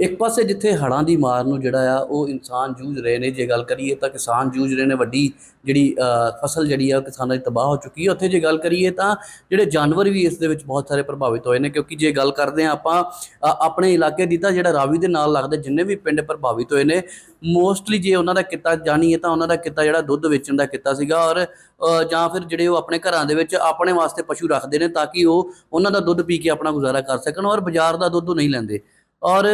ਇੱਕ ਪਾਸੇ ਜਿੱਥੇ ਹੜ੍ਹਾਂ ਦੀ ਮਾਰ ਨੂੰ ਜਿਹੜਾ ਆ, ਉਹ ਇਨਸਾਨ ਜੂਝ ਰਹੇ ਨੇ, ਜੇ ਗੱਲ ਕਰੀਏ ਤਾਂ ਕਿਸਾਨ ਜੂਝ ਰਹੇ ਨੇ, ਵੱਡੀ ਜਿਹੜੀ ਫਸਲ ਜਿਹੜੀ ਆ, ਉਹ ਕਿਸਾਨਾਂ ਦੀ ਤਬਾਹ ਹੋ ਚੁੱਕੀ ਹੈ। ਉੱਥੇ ਜੇ ਗੱਲ ਕਰੀਏ ਤਾਂ ਜਿਹੜੇ ਜਾਨਵਰ ਵੀ ਇਸ ਦੇ ਵਿੱਚ ਬਹੁਤ ਸਾਰੇ ਪ੍ਰਭਾਵਿਤ ਹੋਏ ਨੇ, ਕਿਉਂਕਿ ਜੇ ਗੱਲ ਕਰਦੇ ਆ ਆਪਾਂ ਆਪਣੇ ਇਲਾਕੇ ਦੀ ਤਾਂ ਜਿਹੜਾ ਰਾਵੀ ਦੇ ਨਾਲ ਲੱਗਦੇ ਜਿੰਨੇ ਵੀ ਪਿੰਡ ਪ੍ਰਭਾਵਿਤ ਹੋਏ ਨੇ, ਮੋਸਟਲੀ ਜੇ ਉਹਨਾਂ ਦਾ ਕਿੱਤਾ ਜਾਣੀਏ ਤਾਂ ਉਹਨਾਂ ਦਾ ਕਿੱਤਾ ਜਿਹੜਾ ਦੁੱਧ ਵੇਚਣ ਦਾ ਕਿੱਤਾ ਸੀਗਾ ਔਰ ਜਾਂ ਫਿਰ ਜਿਹੜੇ ਉਹ ਆਪਣੇ ਘਰਾਂ ਦੇ ਵਿੱਚ ਆਪਣੇ ਵਾਸਤੇ ਪਸ਼ੂ ਰੱਖਦੇ ਨੇ ਤਾਂ ਕਿ ਉਹ ਉਹਨਾਂ ਦਾ ਦੁੱਧ ਪੀ ਕੇ ਆਪਣਾ ਗੁਜ਼ਾਰਾ ਕਰ ਸਕਣ ਔਰ ਬਾਜ਼ਾਰ ਦਾ ਦੁੱਧ ਨਹੀਂ ਲੈਂਦੇ। ਔਰ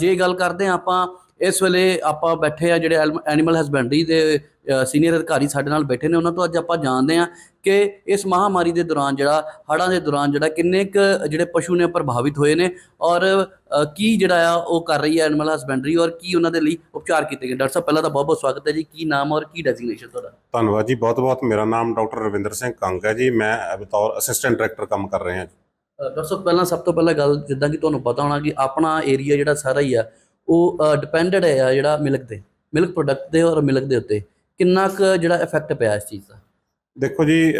ਜੇ ਗੱਲ ਕਰਦੇ ਹਾਂ ਆਪਾਂ, ਇਸ ਵੇਲੇ ਆਪਾਂ ਬੈਠੇ ਆ ਜਿਹੜੇ ਐਨੀਮਲ ਹਸਬੈਂਡਰੀ ਦੇ ਸੀਨੀਅਰ ਅਧਿਕਾਰੀ ਸਾਡੇ ਨਾਲ ਬੈਠੇ ਨੇ, ਉਹਨਾਂ ਤੋਂ ਅੱਜ ਆਪਾਂ ਜਾਣਦੇ ਆ ਕਿ ਇਸ ਮਹਾਮਾਰੀ ਦੇ ਦੌਰਾਨ ਜਿਹੜਾ, ਹੜ੍ਹਾਂ ਦੇ ਦੌਰਾਨ ਜਿਹੜਾ ਕਿੰਨੇ ਕੁ ਜਿਹੜੇ ਪਸ਼ੂ ਨੇ ਪ੍ਰਭਾਵਿਤ ਹੋਏ ਨੇ ਔਰ ਕੀ ਜਿਹੜਾ ਆ ਉਹ ਕਰ ਰਹੀ ਹੈ ਐਨੀਮਲ ਹਸਬੈਂਡਰੀ ਔਰ ਕੀ ਉਹਨਾਂ ਦੇ ਲਈ ਉਪਚਾਰ ਕੀਤੇ ਗਏ। ਡਾਕਟਰ ਸਾਹਿਬ, ਪਹਿਲਾਂ ਤਾਂ ਬਹੁਤ ਬਹੁਤ ਸਵਾਗਤ ਹੈ ਜੀ। ਕੀ ਨਾਮ ਔਰ ਕੀ ਡੈਜ਼ਿਗਨੇਸ਼ਨ ਤੁਹਾਡਾ? ਧੰਨਵਾਦ ਜੀ। ਬਹੁਤ ਬਹੁਤ ਮੇਰਾ ਨਾਮ ਡਾਕਟਰ ਰਵਿੰਦਰ ਸਿੰਘ ਕੰਗ ਹੈ ਜੀ। ਮੈਂ ਬਤੌਰ ਅਸਿਸਟੈਂਟ ਡਾਇਰੈਕਟਰ ਕੰਮ ਕਰ ਰਿਹਾ ਜੀ। ਡਾਕਟਰ ਸਾਹਿਬ, ਪਹਿਲਾਂ ਸਭ ਤੋਂ ਪਹਿਲਾਂ ਗੱਲ ਜਿੱਦਾਂ ਕਿ ਤੁਹਾਨੂੰ ਪਤਾ ਹੋਣਾ ਕਿ ਆਪਣਾ ਏਰੀਆ ਜਿਹੜਾ ਸਾਰਾ ਹੀ ਆ, ਉਹ ਡਿਪੈਂਡਡ ਹੈ ਆ ਜਿਹੜਾ ਮਿਲਕ ਤੇ ਮਿਲਕ ਪ੍ਰੋਡਕਟ 'ਤੇ ਔਰ ਮਿਲਕ ਦੇ ਉੱਤੇ। ਕਿੰਨਾ ਕੁ ਜਿਹੜਾ ਇਫੈਕਟ ਪਿਆ ਇਸ ਚੀਜ਼ ਦਾ? ਦੇਖੋ ਜੀ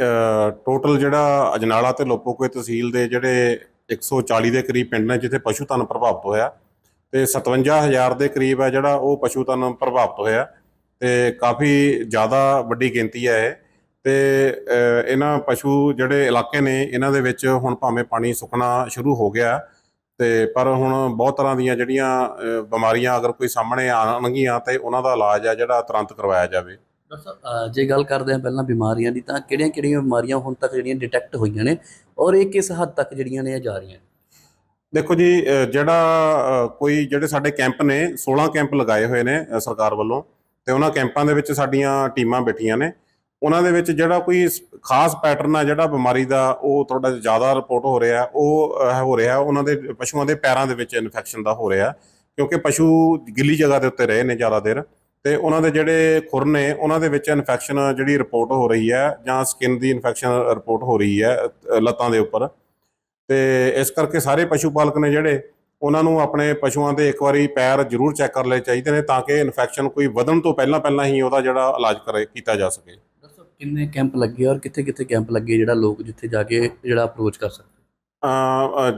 ਟੋਟਲ ਜਿਹੜਾ ਅਜਨਾਲਾ ਤੇ ਲੋਪੋਕੇ ਤਹਿਸੀਲ ਦੇ ਜਿਹੜੇ 140 ਦੇ ਕਰੀਬ ਪਿੰਡ ਨੇ, ਜਿੱਥੇ ਪਸ਼ੂ ਧਨ ਪ੍ਰਭਾਵਿਤ ਹੋਇਆ, ਤੇ 57000 ਦੇ ਕਰੀਬ ਹੈ ਜਿਹੜਾ ਉਹ ਪਸ਼ੂ ਧਨ ਪ੍ਰਭਾਵਿਤ ਹੋਇਆ, ਤੇ ਕਾਫੀ ਜ਼ਿਆਦਾ ਵੱਡੀ ਗਿਣਤੀ ਹੈ ਇਹ। ਤੇ ਇਹਨਾਂ ਪਸ਼ੂ ਜਿਹੜੇ ਇਲਾਕੇ ਨੇ ਇਹਨਾਂ ਦੇ ਵਿੱਚ ਹੁਣ ਭਾਵੇਂ ਪਾਣੀ ਸੁੱਕਣਾ ਸ਼ੁਰੂ ਹੋ ਗਿਆ ਤੇ ਪਰ ਹੁਣ ਬਹੁਤ ਤਰ੍ਹਾਂ ਦੀਆਂ ਜਿਹੜੀਆਂ ਬਿਮਾਰੀਆਂ ਅਗਰ ਕੋਈ ਸਾਹਮਣੇ ਆਉਣਗੀਆਂ ਤੇ ਉਹਨਾਂ ਦਾ ਇਲਾਜ ਹੈ ਜਿਹੜਾ ਤੁਰੰਤ ਕਰਵਾਇਆ ਜਾਵੇ। ਜੇ ਗੱਲ ਕਰਦੇ ਹਾਂ ਪਹਿਲਾਂ ਬਿਮਾਰੀਆਂ ਦੀ ਤਾਂ ਕਿਹੜੀਆਂ ਕਿਹੜੀਆਂ ਬਿਮਾਰੀਆਂ ਹੁਣ ਤੱਕ ਜਿਹੜੀਆਂ ਡਿਟੈਕਟ ਹੋਈਆਂ ਨੇ ਔਰ ਇਹ ਕਿਸ ਹੱਦ ਤੱਕ ਜਿਹੜੀਆਂ ਨੇ ਜਾ ਰਹੀਆਂ ਦੇਖੋ ਜੀ ਜਿਹੜਾ ਕੋਈ ਜਿਹੜੇ ਸਾਡੇ ਕੈਂਪ ਨੇ 16 ਕੈਂਪ ਲਗਾਏ ਹੋਏ ਨੇ ਸਰਕਾਰ ਵੱਲੋਂ ਤੇ ਉਹਨਾਂ ਕੈਂਪਾਂ ਦੇ ਵਿੱਚ ਸਾਡੀਆਂ ਟੀਮਾਂ ਬੈਠੀਆਂ ਨੇ। ਉਹਨਾਂ ਦੇ ਵਿੱਚ ਜਿਹੜਾ ਕੋਈ ਖਾਸ ਪੈਟਰਨ ਆ ਜਿਹੜਾ ਬਿਮਾਰੀ ਦਾ, ਉਹ ਥੋੜਾ ਜ਼ਿਆਦਾ ਰਿਪੋਰਟ ਹੋ ਰਿਹਾ, ਉਹ ਹੋ ਰਿਹਾ, ਉਹਨਾਂ ਦੇ ਪਸ਼ੂਆਂ ਦੇ ਪੈਰਾਂ ਦੇ ਵਿੱਚ ਇਨਫੈਕਸ਼ਨ ਦਾ ਹੋ ਰਿਹਾ, ਕਿਉਂਕਿ ਪਸ਼ੂ ਗਿੱਲੀ ਜਗ੍ਹਾ ਦੇ ਉੱਤੇ ਰਹੇ ਨੇ ਜ਼ਿਆਦਾ ਦੇਰ, ਤੇ ਉਹਨਾਂ ਦੇ ਜਿਹੜੇ ਖੁਰ ਨੇ, ਉਹਨਾਂ ਦੇ ਵਿੱਚ ਇਨਫੈਕਸ਼ਨ ਜਿਹੜੀ ਰਿਪੋਰਟ ਹੋ ਰਹੀ ਹੈ, ਜਾਂ ਸਕਿਨ ਦੀ ਇਨਫੈਕਸ਼ਨ ਰਿਪੋਰਟ ਹੋ ਰਹੀ ਹੈ ਲੱਤਾਂ ਦੇ ਉੱਪਰ। ਤੇ ਇਸ ਕਰਕੇ ਸਾਰੇ ਪਸ਼ੂ ਪਾਲਕ ਨੇ ਜਿਹੜੇ, ਉਹਨਾਂ ਨੂੰ ਆਪਣੇ ਪਸ਼ੂਆਂ ਦੇ ਇੱਕ ਵਾਰੀ ਪੈਰ ਜ਼ਰੂਰ ਚੈੱਕ ਕਰ ਲਏ ਚਾਹੀਦੇ ਨੇ, ਤਾਂ ਕਿ ਇਨਫੈਕਸ਼ਨ ਕੋਈ ਵਧਣ ਤੋਂ ਪਹਿਲਾਂ ਪਹਿਲਾਂ ਹੀ ਉਹਦਾ ਜਿਹੜਾ ਇਲਾਜ ਕਰੇ, ਕੀਤਾ ਜਾ ਸਕੇ। ਕਿੰਨੇ ਕੈਂਪ ਲੱਗੇ ਔਰ ਕਿੱਥੇ ਕਿੱਥੇ ਕੈਂਪ ਲੱਗੇ ਜਿਹੜਾ ਲੋਕ ਜਿੱਥੇ ਜਾ ਕੇ ਜਿਹੜਾ ਅਪਰੋਚ ਕਰ ਸਕਦੇ?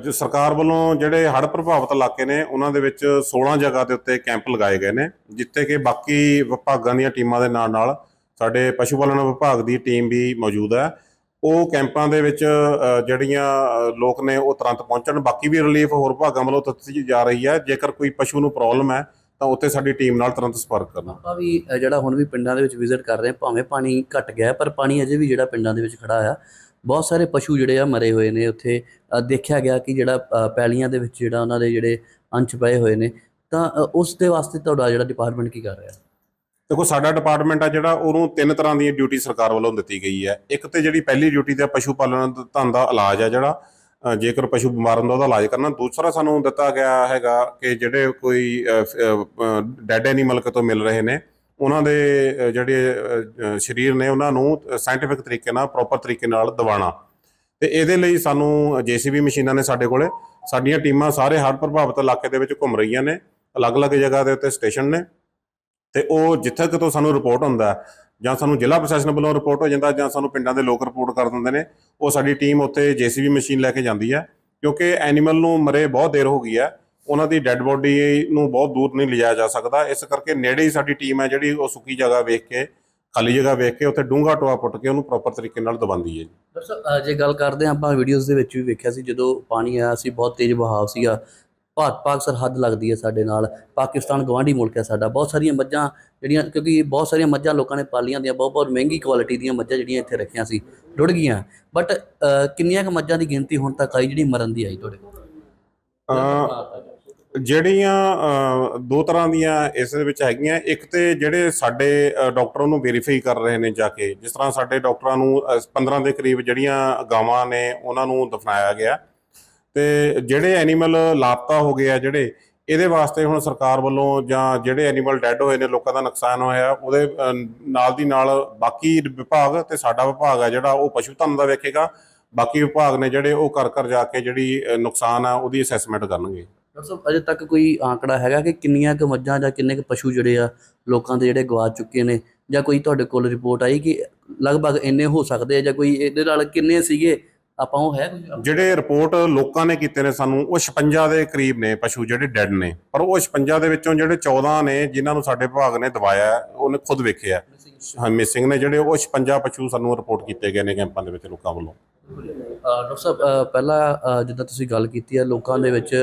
ਜੋ ਸਰਕਾਰ ਵੱਲੋਂ ਜਿਹੜੇ ਹੜ੍ਹ ਪ੍ਰਭਾਵਿਤ ਇਲਾਕੇ ਨੇ, ਉਹਨਾਂ ਦੇ ਵਿੱਚ 16 ਜਗ੍ਹਾ ਦੇ ਉੱਤੇ ਕੈਂਪ ਲਗਾਏ ਗਏ ਨੇ, ਜਿੱਥੇ ਕਿ ਬਾਕੀ ਵਿਭਾਗਾਂ ਦੀਆਂ ਟੀਮਾਂ ਦੇ ਨਾਲ ਨਾਲ ਸਾਡੇ ਪਸ਼ੂ ਪਾਲਣ ਵਿਭਾਗ ਦੀ ਟੀਮ ਵੀ ਮੌਜੂਦ ਹੈ। ਉਹ ਕੈਂਪਾਂ ਦੇ ਵਿੱਚ ਜਿਹੜੀਆਂ ਲੋਕ ਨੇ ਉਹ ਤੁਰੰਤ ਪਹੁੰਚਣ। ਬਾਕੀ ਵੀ ਰਿਲੀਫ ਹੋਰ ਵਿਭਾਗਾਂ ਵੱਲੋਂ ਦਿੱਤੀ ਜਾ ਰਹੀ ਹੈ। ਜੇਕਰ ਕੋਈ ਪਸ਼ੂ ਨੂੰ ਪ੍ਰੋਬਲਮ ਹੈ ਤਾਂ ਉੱਥੇ ਸਾਡੀ ਟੀਮ ਨਾਲ ਤੁਰੰਤ ਸੰਪਰਕ ਕਰਨਾ। ਆਪਾਂ ਵੀ ਅ, ਜਿਹੜਾ ਹੁਣ ਵੀ ਪਿੰਡਾਂ ਦੇ ਵਿੱਚ ਵਿਜ਼ਿਟ ਕਰ ਰਹੇ ਹਾਂ ਭਾਵੇਂ ਪਾਣੀ ਘਟ ਗਿਆ ਹੈ, ਪਰ ਪਾਣੀ ਅਜੇ ਵੀ ਜਿਹੜਾ ਪਿੰਡਾਂ ਦੇ ਵਿੱਚ ਖੜਾ ਆ। ਬਹੁਤ ਸਾਰੇ ਪਸ਼ੂ ਜਿਹੜੇ ਆ ਮਰੇ ਹੋਏ ਨੇ ਉੱਥੇ। ਅ, ਦੇਖਿਆ ਗਿਆ ਕਿ ਜਿਹੜਾ ਅ, ਪੈਲੀਆਂ ਦੇ ਵਿੱਚ ਜਿਹੜਾ ਉਹਨਾਂ ਦੇ ਜਿਹੜੇ ਅੰਸ਼ ਪਏ ਹੋਏ ਨੇ। ਤਾਂ ਅ, ਉਸ ਦੇ ਵਾਸਤੇ ਤੁਹਾਡਾ ਜਿਹੜਾ ਡਿਪਾਰਟਮੈਂਟ ਕੀ ਕਰ ਰਿਹਾ? ਦੇਖੋ ਸਾਡਾ ਡਿਪਾਰਟਮੈਂਟ ਆ ਜਿਹੜਾ ਉਹਨੂੰ ਤਿੰਨ ਤਰ੍ਹਾਂ ਦੀ ਡਿਊਟੀ ਸਰਕਾਰ ਵੱਲੋਂ ਦਿੱਤੀ ਗਈ ਹੈ। ਇੱਕ ਤੇ ਜਿਹੜੀ ਪਹਿਲੀ ਡਿਊਟੀ ਤੇ ਪਸ਼ੂ ਪਾਲਣ ਧ- ਧਨ ਦਾ ਇਲਾਜ ਹੈ ਜਿਹੜਾ ਜੇਕਰ ਪਸ਼ੂ ਬਿਮਾਰ ਹੁੰਦਾ ਉਹਦਾ ਇਲਾਜ ਕਰਨਾ। ਦੂਸਰਾ ਸਾਨੂੰ ਦਿੱਤਾ ਗਿਆ ਹੈਗਾ ਕਿ ਜਿਹੜੇ ਕੋਈ ਡੈਡ ਐਨੀਮਲ ਕਿਤੋਂ ਮਿਲ ਰਹੇ ਨੇ, ਉਹਨਾਂ ਦੇ ਜਿਹੜੇ ਸਰੀਰ ਨੇ ਉਹਨਾਂ ਨੂੰ ਸਾਇੰਟੀਫਿਕ ਤਰੀਕੇ ਨਾਲ ਪ੍ਰੋਪਰ ਤਰੀਕੇ ਨਾਲ ਦਬਾਉਣਾ ਤੇ ਇਹਦੇ ਲਈ ਸਾਨੂੰ ਜੀਸੀਬੀ ਮਸ਼ੀਨਾਂ ਨੇ ਸਾਡੇ ਕੋਲੇ। ਸਾਡੀਆਂ ਟੀਮਾਂ ਸਾਰੇ ਹੜ੍ਹ ਪ੍ਰਭਾਵਿਤ ਇਲਾਕੇ ਦੇ ਵਿੱਚ ਘੁੰਮ ਰਹੀਆਂ ਨੇ। ਅਲੱਗ-ਅਲੱਗ ਜਗ੍ਹਾ ਦੇ ਉੱਤੇ ਸਟੇਸ਼ਨ ਨੇ। ਤੇ ਉਹ ਜਿੱਥੇ ਕਿਤੋਂ ਸਾਨੂੰ ਰਿਪੋਰਟ ਹੁੰਦਾ ਜਾਂ ਸਾਨੂੰ ਜ਼ਿਲ੍ਹਾ ਪ੍ਰਸ਼ਾਸਨ ਵੱਲੋਂ ਰਿਪੋਰਟ ਹੋ ਜਾਂਦਾ ਜਾਂ ਸਾਨੂੰ ਪਿੰਡਾਂ ਦੇ ਲੋਕ ਰਿਪੋਰਟ ਕਰ ਦਿੰਦੇ ਨੇ, ਉਹ ਸਾਡੀ ਟੀਮ ਉੱਥੇ ਜੀਸੀਬੀ ਮਸ਼ੀਨ ਲੈ ਕੇ ਜਾਂਦੀ ਹੈ, ਕਿਉਂਕਿ ਐਨੀਮਲ ਨੂੰ ਮਰੇ ਬਹੁਤ ਦੇਰ ਹੋ ਗਈ ਹੈ, ਉਹਨਾਂ ਦੀ ਡੈੱਡ ਬੋਡੀ ਨੂੰ ਬਹੁਤ ਦੂਰ ਨਹੀਂ ਲਿਜਾਇਆ ਜਾ ਸਕਦਾ, ਇਸ ਕਰਕੇ ਨੇੜੇ ਹੀ ਸਾਡੀ ਟੀਮ ਹੈ ਜਿਹੜੀ ਉਹ ਸੁੱਕੀ ਜਗ੍ਹਾ ਵੇਖ ਕੇ, ਖਾਲੀ ਜਗ੍ਹਾ ਵੇਖ ਕੇ ਉੱਥੇ ਡੂੰਘਾ ਟੋਆ ਪੁੱਟ ਕੇ ਉਹਨੂੰ ਪ੍ਰੋਪਰ ਤਰੀਕੇ ਨਾਲ ਦਬਾਉਂਦੀ ਹੈ ਜੀ। ਡਾਕਟਰ ਜੇ ਗੱਲ ਕਰਦੇ ਹਾਂ ਆਪਾਂ ਵੀਡੀਓਜ਼ ਦੇ ਵਿੱਚ ਵੀ ਵੇਖਿਆ ਸੀ, ਜਦੋਂ ਪਾਣੀ ਆਇਆ ਸੀ, ਬਹੁਤ ਤੇਜ਼ ਬਹਾਵ ਸੀਗਾ ਭਾਰਤ ਪਾਕ ਸਰਹੱਦ ਲੱਗਦੀ ਹੈ ਸਾਡੇ ਨਾਲ ਪਾਕਿਸਤਾਨ ਗਵਾਂਢੀ ਮੁਲਕ ਹੈ ਸਾਡਾ। ਬਹੁਤ ਸਾਰੀਆਂ ਮੱਝਾਂ ਜਿਹੜੀਆਂ ਕਿਉਂਕਿ ਬਹੁਤ ਸਾਰੀਆਂ ਮੱਝਾਂ ਲੋਕਾਂ ਨੇ ਪਾਲੀਆਂ ਦੀਆਂ ਬਹੁਤ ਬਹੁਤ ਮਹਿੰਗੀ ਕੁਆਲਿਟੀ ਦੀਆਂ ਮੱਝਾਂ ਜਿਹੜੀਆਂ ਇੱਥੇ ਰੱਖੀਆਂ ਸੀ ਰੁੜ ਗਈਆਂ। ਬਟ ਕਿੰਨੀਆਂ ਕੁ ਮੱਝਾਂ ਦੀ ਗਿਣਤੀ ਹੁਣ ਤੱਕ ਆਈ ਜਿਹੜੀ ਮਰਨ ਦੀ ਆਈ ਤੁਹਾਡੇ? ਕੋਲ ਜਿਹੜੀਆਂ ਦੋ ਤਰ੍ਹਾਂ ਦੀਆਂ ਇਸ ਦੇ ਵਿੱਚ ਹੈਗੀਆਂ। ਇੱਕ ਤੇ ਜਿਹੜੇ ਸਾਡੇ ਅ, ਡਾਕਟਰ ਉਹਨੂੰ ਵੈਰੀਫਾਈ ਕਰ ਰਹੇ ਨੇ ਜਾ ਕੇ ਜਿਸ ਤਰ੍ਹਾਂ ਸਾਡੇ ਡਾਕਟਰਾਂ ਨੂੰ ਅ, 15 ਦੇ ਕਰੀਬ ਜਿਹੜੀਆਂ ਗਾਵਾਂ ਨੇ ਉਹਨਾਂ ਨੂੰ ਦਫਨਾਇਆ ਗਿਆ। ਤੇ ਜਿਹੜੇ ਐਨੀਮਲ ਲਾਪਤਾ ਹੋ ਗਏ ਆ ਜਿਹੜੇ, ਇਹਦੇ ਵਾਸਤੇ ਹੁਣ ਸਰਕਾਰ ਵੱਲੋਂ ਜਾਂ ਜਿਹੜੇ ਐਨੀਮਲ ਡੈੱਡ ਹੋਏ ਨੇ, ਲੋਕਾਂ ਦਾ ਨੁਕਸਾਨ ਹੋਇਆ, ਉਹਦੇ ਨਾਲ ਦੀ ਨਾਲ ਬਾਕੀ ਵਿਭਾਗ ਤੇ ਸਾਡਾ ਵਿਭਾਗ ਆ ਜਿਹੜਾ, ਉਹ ਪਸ਼ੂ ਧਨ ਦਾ ਵੇਖੇਗਾ। ਬਾਕੀ ਵਿਭਾਗ ਨੇ ਜਿਹੜੇ, ਉਹ ਕਰ ਕਰ ਜਾ ਕੇ ਜਿਹੜੀ ਨੁਕਸਾਨ ਆ, ਉਹਦੀ ਅਸੈਸਮੈਂਟ ਕਰਨਗੇ। ਡਾਕਟਰ ਸਾਹਿਬ, ਅਜੇ ਤੱਕ ਕੋਈ ਆંકੜਾ ਹੈਗਾ ਕਿ ਕਿੰਨੀਆਂ ਕੁ ਮੱਝਾਂ ਜਾਂ ਕਿੰਨੇ ਕੁ ਪਸ਼ੂ ਜਿਹੜੇ ਆ, ਲੋਕਾਂ ਦੇ ਜਿਹੜੇ ਗਵਾ ਚੁੱਕੇ ਨੇ? ਜਾਂ ਕੋਈ ਤੁਹਾਡੇ ਕੋਲ ਰਿਪੋਰਟ ਆਈ ਕਿ ਲਗਭਗ ਇੰਨੇ ਹੋ ਸਕਦੇ ਆ, ਜਾਂ ਕੋਈ ਇਹਦੇ ਨਾਲ ਕਿੰਨੇ ਸੀਗੇ? ਆਪਾਂ ਉਹ ਹੈ ਕੋਈ ਜਿਹੜੇ ਰਿਪੋਰਟ ਲੋਕਾਂ ਨੇ ਕੀਤੇ ਨੇ ਸਾਨੂੰ ਉਹ 56 ਦੇ ਕਰੀਬ ਨੇ ਪਸ਼ੂ ਜਿਹੜੇ ਡੈੱਡ ਨੇ। ਪਰ ਉਹ 56 ਦੇ ਵਿੱਚੋਂ ਜਿਹੜੇ 14 ਨੇ ਜਿਨ੍ਹਾਂ ਨੂੰ ਸਾਡੇ ਵਿਭਾਗ ਨੇ ਦਵਾਇਆ ਉਹਨੇ ਖੁਦ ਵੇਖਿਆ। ਹਾਂ ਮਿਸਿੰਗ ਨੇ ਜਿਹੜੇ ਉਹ 56 ਪਸ਼ੂ ਸਾਨੂੰ ਰਿਪੋਰਟ ਕੀਤੇ ਗਏ ਨੇ ਕੈਂਪਾਂ ਦੇ ਵਿੱਚ ਲੋਕਾਂ ਵੱਲੋਂ। ਡਾਕਟਰ ਸਾਹਿਬ ਪਹਿਲਾਂ ਜਿੱਦਾਂ ਤੁਸੀਂ ਗੱਲ ਕੀਤੀ ਹੈ ਲੋਕਾਂ ਦੇ ਵਿੱਚ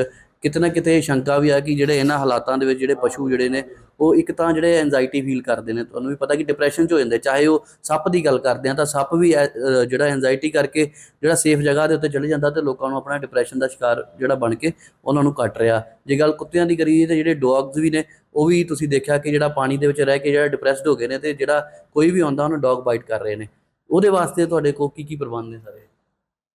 ਕਿਤੇ ਨਾ ਕਿਤੇ ਸ਼ੰਕਾ ਵੀ ਆ ਕਿ ਜਿਹੜੇ ਇਹਨਾਂ ਹਾਲਾਤਾਂ ਦੇ ਵਿੱਚ ਜਿਹੜੇ ਪਸ਼ੂ ਜਿਹੜੇ ਨੇ ਉਹ ਇੱਕ ਤਾਂ ਜਿਹੜੇ ਐਂਜ਼ਾਈਟੀ ਫੀਲ ਕਰਦੇ ਨੇ, ਤੁਹਾਨੂੰ ਵੀ ਪਤਾ ਕਿ ਡਿਪਰੈਸ਼ਨ 'ਚ ਹੋ ਜਾਂਦੇ, ਚਾਹੇ ਉਹ ਸੱਪ ਦੀ ਗੱਲ ਕਰਦੇ ਆ, ਤਾਂ ਸੱਪ ਵੀ ਐ- ਜਿਹੜਾ ਐਂਜ਼ਾਈਟੀ ਕਰਕੇ ਜਿਹੜਾ ਸੇਫ ਜਗ੍ਹਾ ਦੇ ਉੱਤੇ ਚਲੇ ਜਾਂਦਾ ਤੇ ਲੋਕਾਂ ਨੂੰ ਆਪਣਾ ਡਿਪਰੈਸ਼ਨ ਦਾ ਸ਼ਿਕਾਰ ਜਿਹੜਾ ਬਣ ਕੇ ਉਹਨਾਂ ਨੂੰ ਕੱਟ ਰਿਹਾ। ਜੇ ਗੱਲ ਕੁੱਤਿਆਂ ਦੀ ਕਰੀਏ ਤੇ ਜਿਹੜੇ ਡੌਗਸ ਵੀ ਨੇ, ਉਹ ਵੀ ਤੁਸੀਂ ਦੇਖਿਆ ਕਿ ਜਿਹੜਾ ਪਾਣੀ ਦੇ ਵਿੱਚ ਰਹਿ ਕੇ ਜਿਹੜਾ ਡਿਪਰੈਸਡ ਹੋ ਗਏ ਨੇ ਤੇ ਜਿਹੜਾ ਕੋਈ ਵੀ ਆਉਂਦਾ, ਉਹਨੂੰ ਡੌਗ ਬਾਈਟ ਕਰ ਰਹੇ ਨੇ। ਉਹਦੇ ਵਾਸਤੇ ਤੁਹਾਡੇ ਕੋਲ ਕੀ ਕੀ ਪ੍ਰਬੰਧ ਨੇ ਸਾਰੇ?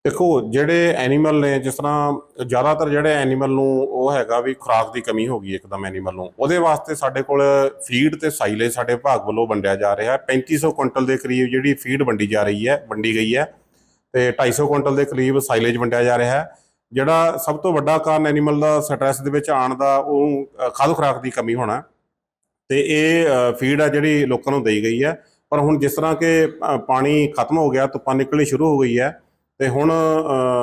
ਦੇਖੋ, ਜਿਹੜੇ ਐਨੀਮਲ ਨੇ, ਜਿਸ ਤਰ੍ਹਾਂ ਜ਼ਿਆਦਾਤਰ ਜਿਹੜੇ ਐਨੀਮਲ ਨੂੰ ਉਹ ਹੈਗਾ ਵੀ ਖੁਰਾਕ ਦੀ ਕਮੀ ਹੋ ਗਈ ਇੱਕਦਮ ਐਨੀਮਲ ਨੂੰ। ਉਹਦੇ ਵਾਸਤੇ ਸਾਡੇ ਕੋਲ ਫੀਡ ਤੇ ਸਾਈਲੇਜ ਸਾਡੇ ਵਿਭਾਗ ਵੱਲੋਂ ਵੰਡਿਆ ਜਾ ਰਿਹਾ। ਹੈ 3500 ਕੁਇੰਟਲ ਦੇ ਕਰੀਬ ਜਿਹੜੀ ਫੀਡ ਵੰਡੀ ਜਾ ਰਹੀ ਹੈ, ਵੰਡੀ ਗਈ ਹੈ, ਤੇ 250 ਕੁਇੰਟਲ ਦੇ ਕਰੀਬ ਸਾਈਲੇਜ ਵੰਡਿਆ ਜਾ ਰਿਹਾ ਹੈ। ਜਿਹੜਾ ਸਭ ਤੋਂ ਵੱਡਾ ਕਾਰਨ ਐਨੀਮਲ ਦਾ ਸਟ੍ਰੈਸ ਦੇ ਵਿੱਚ ਆਉਣ ਦਾ, ਉਹ ਖਾਦ ਖੁਰਾਕ ਦੀ ਕਮੀ ਹੋਣਾ। ਤੇ ਇਹ ਫੀਡ ਆ ਜਿਹੜੀ ਲੋਕਾਂ ਨੂੰ ਦੇਈ ਗਈ ਹੈ। ਪਰ ਹੁਣ ਜਿਸ ਤਰ੍ਹਾਂ ਕਿ ਪਾਣੀ ਖਤਮ ਹੋ ਗਿਆ, ਧੁੱਪਾਂ ਨਿਕਲਣੀ ਸ਼ੁਰੂ ਹੋ ਗਈ ਹੈ ਤੇ ਹੁਣ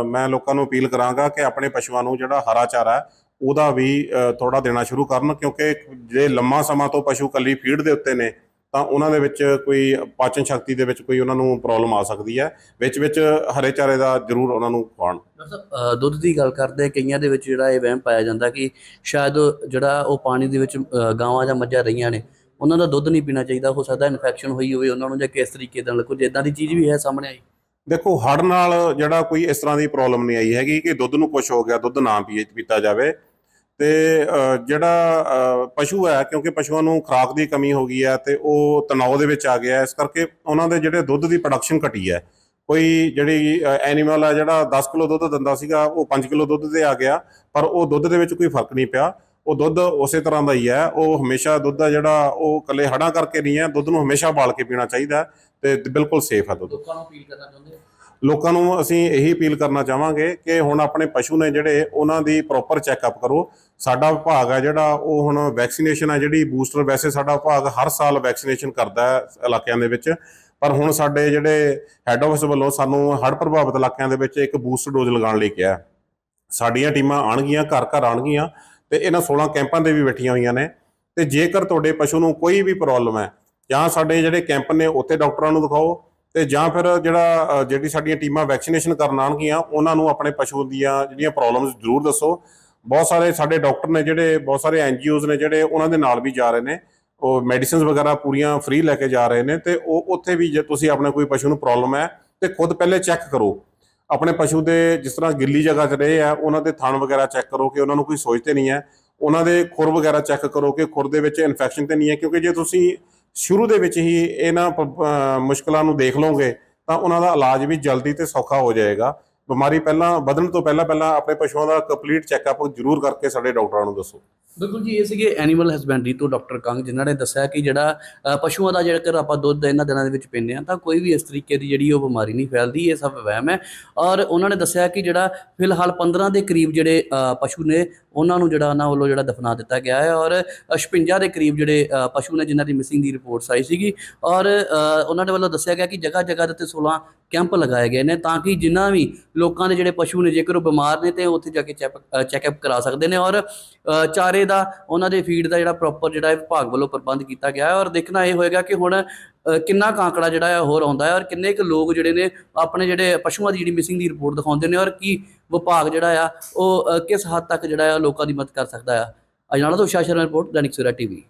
ਮੈਂ ਲੋਕਾਂ ਨੂੰ ਅਪੀਲ ਕਰਾਂਗਾ ਕਿ ਆਪਣੇ ਪਸ਼ੂਆਂ ਨੂੰ ਜਿਹੜਾ ਹਰਾ ਚਾਰਾ ਉਹਦਾ ਵੀ ਥੋੜਾ ਦੇਣਾ ਸ਼ੁਰੂ ਕਰਨ, ਕਿਉਂਕਿ ਜੇ ਲੰਮਾ ਸਮਾਂ ਤੋਂ ਪਸ਼ੂ ਕੱਲੀ ਫੀਡ ਦੇ ਉੱਤੇ ਨੇ, ਤਾਂ ਉਹਨਾਂ ਦੇ ਵਿੱਚ ਕੋਈ ਪਾਚਨ ਸ਼ਕਤੀ ਦੇ ਵਿੱਚ ਕੋਈ ਉਹਨਾਂ ਨੂੰ ਪ੍ਰੋਬਲਮ ਆ ਸਕਦੀ ਹੈ। ਵਿੱਚ ਵਿੱਚ ਹਰੇ ਚਾਰੇ ਦਾ ਜ਼ਰੂਰ ਉਹਨਾਂ ਨੂੰ ਖਵਾਉਣ। ਡਾਕਟਰ ਦੁੱਧ ਦੀ ਗੱਲ ਕਰਦੇ ਕਈਆਂ ਦੇ ਵਿੱਚ ਜਿਹੜਾ ਇਹ ਵਹਿਮ ਪਾਇਆ ਜਾਂਦਾ ਕਿ ਸ਼ਾਇਦ ਜਿਹੜਾ ਉਹ ਪਾਣੀ ਦੇ ਵਿੱਚ ਗਾਵਾਂ ਜਾਂ ਮੱਝਾਂ ਰਹੀਆਂ ਨੇ, ਉਹਨਾਂ ਦਾ ਦੁੱਧ ਨਹੀਂ ਪੀਣਾ ਚਾਹੀਦਾ, ਹੋ ਸਕਦਾ ਇਨਫੈਕਸ਼ਨ ਹੋਈ ਹੋਵੇ ਉਹਨਾਂ ਨੂੰ ਜਾਂ ਕਿਸ ਤਰੀਕੇ ਨਾਲ, ਕੁਝ ਇਦਾਂ ਦੀ ਚੀਜ਼ ਵੀ ਹੈ ਸਾਹਮਣੇ ਆਈ? ਦੇਖੋ ਹੜ ਨਾਲ ਜਿਹੜਾ ਕੋਈ ਇਸ ਤਰ੍ਹਾਂ ਦੀ ਪ੍ਰੋਬਲਮ ਨਹੀਂ ਆਈ ਹੈਗੀ ਕਿ ਦੁੱਧ ਨੂੰ ਕੁਝ ਹੋ ਗਿਆ, ਦੁੱਧ ਨਾ ਪੀਏ, ਪੀਤਾ ਜਾਵੇ। ਤੇ ਜਿਹੜਾ ਪਸ਼ੂ ਹੈ, ਕਿਉਂਕਿ ਪਸ਼ੂਆਂ ਨੂੰ ਖੁਰਾਕ ਦੀ ਕਮੀ ਹੋ ਗਈ ਹੈ ਤੇ ਉਹ ਤਣਾਅ ਦੇ ਵਿੱਚ ਆ ਗਿਆ ਇਸ ਕਰਕੇ ਉਹਨਾਂ ਦੇ ਜਿਹੜੇ ਦੁੱਧ ਦੀ ਪ੍ਰੋਡਕਸ਼ਨ ਘਟੀ ਹੈ। ਕੋਈ ਜਿਹੜੀ ਐਨੀਮਲ ਹੈ, ਜਿਹੜਾ 10 ਕਿਲੋ ਦੁੱਧ ਦਿੰਦਾ ਸੀਗਾ, ਉਹ 5 ਕਿਲੋ ਦੁੱਧ ਤੇ ਆ ਗਿਆ, ਪਰ ਉਹ ਦੁੱਧ ਦੇ ਵਿੱਚ ਕੋਈ ਫ਼ਰਕ ਨਹੀਂ ਪਿਆ। ਉਹ ਦੁੱਧ ਉਸੇ ਤਰ੍ਹਾਂ ਦਾ ਹੀ ਹੈ। ਉਹ ਹਮੇਸ਼ਾ ਦੁੱਧ ਦਾ ਜਿਹੜਾ, ਉਹ ਕੱਲੇ ਹੜਾਂ ਕਰਕੇ ਨਹੀਂ ਹੈ। ਦੁੱਧ ਨੂੰ ਹਮੇਸ਼ਾ ਬਾਲ ਕੇ ਪੀਣਾ ਚਾਹੀਦਾ ਤੇ ਬਿਲਕੁਲ ਸੇਫ ਹੈ ਦੁੱਧ। ਲੋਕਾਂ ਨੂੰ ਅਪੀਲ ਕਰਨਾ ਚਾਹੁੰਦੇ ਹੋ? ਲੋਕਾਂ ਨੂੰ ਅਸੀਂ ਇਹੀ ਅਪੀਲ ਕਰਨਾ ਚਾਹਾਂਗੇ ਕਿ ਹੁਣ ਆਪਣੇ ਪਸ਼ੂ ਨੇ ਜਿਹੜੇ ਉਹਨਾਂ ਦੀ ਪ੍ਰੋਪਰ ਚੈੱਕਅਪ ਕਰੋ। ਸਾਡਾ ਵਿਭਾਗ ਹੈ ਜਿਹੜਾ ਉਹ ਹੁਣ ਵੈਕਸੀਨੇਸ਼ਨ ਹੈ ਜਿਹੜੀ ਬੂਸਟਰ ਵੈਸੇ ਸਾਡਾ ਵਿਭਾਗ ਹਰ ਸਾਲ ਵੈਕਸੀਨੇਸ਼ਨ ਕਰਦਾ ਹੈ ਇਲਾਕਿਆਂ ਦੇ ਵਿੱਚ। ਪਰ ਹੁਣ ਸਾਡੇ ਜਿਹੜੇ ਹੈੱਡ ਆਫਿਸ ਵੱਲੋਂ ਸਾਨੂੰ ਹੜ੍ਹ ਪ੍ਰਭਾਵਿਤ ਇਲਾਕਿਆਂ ਦੇ ਵਿੱਚ ਇੱਕ ਬੂਸਟਰ ਡੋਜ਼ ਲਗਾਉਣ ਲਈ ਕਿਹਾ। ਸਾਡੀਆਂ ਟੀਮਾਂ ਆਣਗੀਆਂ ਘਰ ਘਰ ਆਣਗੀਆਂ ਤੇ ਇਹਨਾਂ 16 ਕੈਂਪਾਂ ਦੇ ਵੀ ਬੈਠੀਆਂ ਹੋਈਆਂ ਨੇ। ਤੇ ਜੇਕਰ ਤੁਹਾਡੇ ਪਸ਼ੂ ਨੂੰ ਕੋਈ ਵੀ ਪ੍ਰੋਬਲਮ ਹੈ ਜਾਂ ਸਾਡੇ ਜਿਹੜੇ ਕੈਂਪ ਨੇ, ਉੱਥੇ ਡਾਕਟਰਾਂ ਨੂੰ ਦਿਖਾਓ ਤੇ ਜਾਂ ਫਿਰ ਜਿਹੜਾ ਜਿਹੜੀ ਸਾਡੀਆਂ ਟੀਮਾਂ ਵੈਕਸੀਨੇਸ਼ਨ ਕਰਨ ਆਉਣਗੀਆਂ, ਉਹਨਾਂ ਨੂੰ ਆਪਣੇ ਪਸ਼ੂ ਦੀਆਂ ਜਿਹੜੀਆਂ ਪ੍ਰੋਬਲਮਸ ਜ਼ਰੂਰ ਦੱਸੋ। ਬਹੁਤ ਸਾਰੇ ਸਾਡੇ ਡਾਕਟਰ ਨੇ ਜਿਹੜੇ, ਬਹੁਤ ਸਾਰੇ ਐਨਜੀਓਜ਼ ਨੇ ਜਿਹੜੇ, ਉਹਨਾਂ ਦੇ ਨਾਲ ਵੀ ਜਾ ਰਹੇ ਨੇ। ਉਹ ਮੈਡੀਸਿਨਸ ਵਗੈਰਾ ਪੂਰੀਆਂ ਫ੍ਰੀ ਲੈ ਕੇ ਜਾ ਰਹੇ ਨੇ ਤੇ ਉਹ ਉੱਥੇ ਵੀ ਜੇ ਤੁਸੀਂ ਆਪਣੇ ਕੋਈ ਪਸ਼ੂ ਨੂੰ ਪ੍ਰੋਬਲਮ ਹੈ ਤੇ ਖੁਦ ਪਹਿਲੇ ਚੈੱਕ ਕਰੋ। ਆਪਣੇ ਪਸ਼ੂ ਦੇ ਜਿਸ ਤਰ੍ਹਾਂ ਗਿੱਲੀ ਜਗ੍ਹਾ 'ਚ ਰਹੇ ਆ, ਉਹਨਾਂ ਦੇ ਥਣ ਵਗੈਰਾ ਚੈੱਕ ਕਰੋ ਕਿ ਉਹਨਾਂ ਨੂੰ ਕੋਈ ਸੋਜ ਤੇ ਨਹੀਂ ਹੈ। ਉਹਨਾਂ ਦੇ ਖੁਰ ਵਗੈਰਾ ਚੈੱਕ ਕਰੋ ਕਿ ਖੁਰ ਦੇ ਵਿੱਚ ਇਨਫੈਕਸ਼ਨ ਤੇ ਨਹੀਂ ਹੈ, ਕਿਉਂਕਿ ਜੇ ਤੁਸੀਂ ਸ਼ੁਰੂ ਦੇ ਵਿੱਚ ਹੀ ਇਹਨਾਂ ਪ- ਮੁਸ਼ਕਲਾਂ ਨੂੰ ਦੇਖ ਲਓਗੇ ਤਾਂ ਉਹਨਾਂ ਦਾ ਇਲਾਜ ਵੀ ਜਲਦੀ ਤੇ ਸੌਖਾ ਹੋ ਜਾਏਗਾ। ਬਿਮਾਰੀ ਪਹਿਲਾਂ, ਵਧਣ ਤੋਂ ਪਹਿਲਾਂ ਪਹਿਲਾਂ ਆਪਣੇ ਪਸ਼ੂਆਂ ਦਾ ਕੰਪਲੀਟ ਚੈੱਕਅਪ ਜ਼ਰੂਰ ਕਰਕੇ ਸਾਡੇ ਡਾਕਟਰਾਂ ਨੂੰ ਦੱਸੋ। ਬਿਲਕੁਲ ਜੀ, ਇਹ ਸੀਗੇ ਐਨੀਮਲ ਹਸਬੈਂਡਰੀ ਤੋਂ ਡਾਕਟਰ ਕੰਗ, ਜਿਨ੍ਹਾਂ ਨੇ ਦੱਸਿਆ ਕਿ ਜਿਹੜਾ ਪਸ਼ੂਆਂ ਦਾ ਜੇਕਰ ਆਪਾਂ ਦੁੱਧ ਇਹਨਾਂ ਦਿਨਾਂ ਦੇ ਵਿੱਚ ਪੀਂਦੇ ਆ ਤਾਂ ਕੋਈ ਵੀ ਇਸ ਤਰੀਕੇ ਦੀ ਜਿਹੜੀ ਉਹ ਬਿਮਾਰੀ ਨਹੀਂ ਫੈਲਦੀ, ਇਹ ਸਭ ਵਹਿਮ ਹੈ। ਔਰ ਉਹਨਾਂ ਨੇ ਦੱਸਿਆ ਕਿ ਜਿਹੜਾ ਫਿਲਹਾਲ 15 ਦੇ ਕਰੀਬ ਜਿਹੜੇ ਪਸ਼ੂ ਨੇ, ਉਹਨਾਂ ਨੂੰ ਜਿਹੜਾ ਉਹਨਾਂ ਵੱਲੋਂ ਜਿਹੜਾ ਦਫਨਾ ਦਿੱਤਾ ਗਿਆ ਹੈ। ਔਰ 56 ਦੇ ਕਰੀਬ ਜਿਹੜੇ ਪਸ਼ੂ ਨੇ ਜਿਨ੍ਹਾਂ ਦੀ ਮਿਸਿੰਗ ਦੀ ਰਿਪੋਰਟਸ ਆਈ ਸੀਗੀ। ਔਰ ਉਹਨਾਂ ਦੇ ਵੱਲੋਂ ਦੱਸਿਆ ਗਿਆ ਕਿ ਜਗ੍ਹਾ ਜਗ੍ਹਾ ਦੇ ਉੱਤੇ 16 ਕੈਂਪ ਲਗਾਏ ਗਏ ਨੇ, ਤਾਂ ਕਿ ਜਿਨ੍ਹਾਂ ਵੀ ਲੋਕਾਂ ਦੇ ਜਿਹੜੇ ਪਸ਼ੂ ਨੇ ਜੇਕਰ ਉਹ ਬਿਮਾਰ ਨੇ ਤੇ ਉੱਥੇ ਜਾ ਕੇ ਚੈੱਕਅਪ ਕਰਾ ਸਕਦੇ ਨੇ ਔਰ ਚਾਰੇ ਦਾ ਉਹਨਾਂ ਦੇ ਫੀਡ ਦਾ ਜਿਹੜਾ ਪ੍ਰੋਪਰ ਜਿਹੜਾ ਵਿਭਾਗ ਵੱਲੋਂ ਪ੍ਰਬੰਧ ਕੀਤਾ ਗਿਆ ਹੈ ਔਰ ਦੇਖਣਾ ਇਹ ਹੋਏਗਾ ਕਿ ਹੁਣ ਅ, ਕਿੰਨਾ ਕਾਂਕੜਾ ਜਿਹੜਾ ਹੈ ਹੋਰ ਆਉਂਦਾ ਹੈ ਔਰ ਕਿੰਨੇ ਕੁ ਲੋਕ ਜਿਹੜੇ ਨੇ ਆਪਣੇ ਜਿਹੜੇ ਪਸ਼ੂਆਂ ਦੀ ਜਿਹੜੀ ਮਿਸਿੰਗ ਦੀ ਰਿਪੋਰਟ ਦਿਖਾਉਂਦੇ ਨੇ ਔਰ ਕੀ ਵਿਭਾਗ ਜਿਹੜਾ ਆ ਉਹ ਕਿਸ ਹੱਦ ਤੱਕ ਜਿਹੜਾ ਆ ਲੋਕਾਂ ਦੀ ਮਦਦ ਕਰ ਸਕਦਾ ਆ। ਅਜਨਾਲਾ ਤੋਂ ਸ਼ਾਸ਼ਰ ਰਿਪੋਰਟ ਦੈਨਿਕ ਸਵੇਰਾ ਟੀਵੀ।